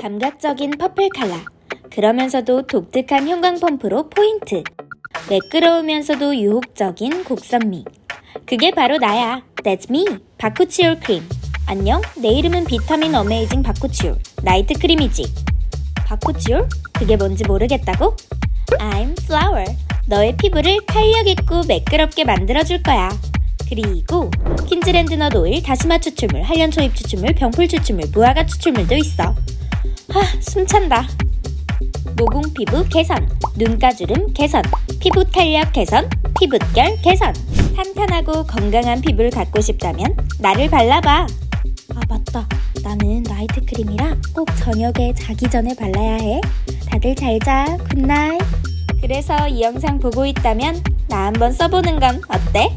감각적인 퍼플 컬러. 그러면서도 독특한 형광 펌프로 포인트. 매끄러우면서도 유혹적인 곡선미. 그게 바로 나야. That's me. 바쿠치올 크림. 안녕. 내 이름은 비타민 어메이징 바쿠치올. 나이트 크림이지. 바쿠치올? 그게 뭔지 모르겠다고? I'm flower. 너의 피부를 탄력 있고 매끄럽게 만들어줄 거야. 그리고 킨즈랜드 넛 오일, 다시마 추출물, 한련 초입 추출물, 병풀 추출물, 무화과 추출물도 있어. 하, 숨찬다. 모공 피부 개선, 눈가주름 개선, 피부 탄력 개선, 피부결 개선. 탄탄하고 건강한 피부를 갖고 싶다면 나를 발라봐. 아 맞다. 나는 나이트 크림이라 꼭 저녁에 자기 전에 발라야 해. 다들 잘 자. 굿나잇. 그래서 이 영상 보고 있다면 나 한번 써보는 건 어때?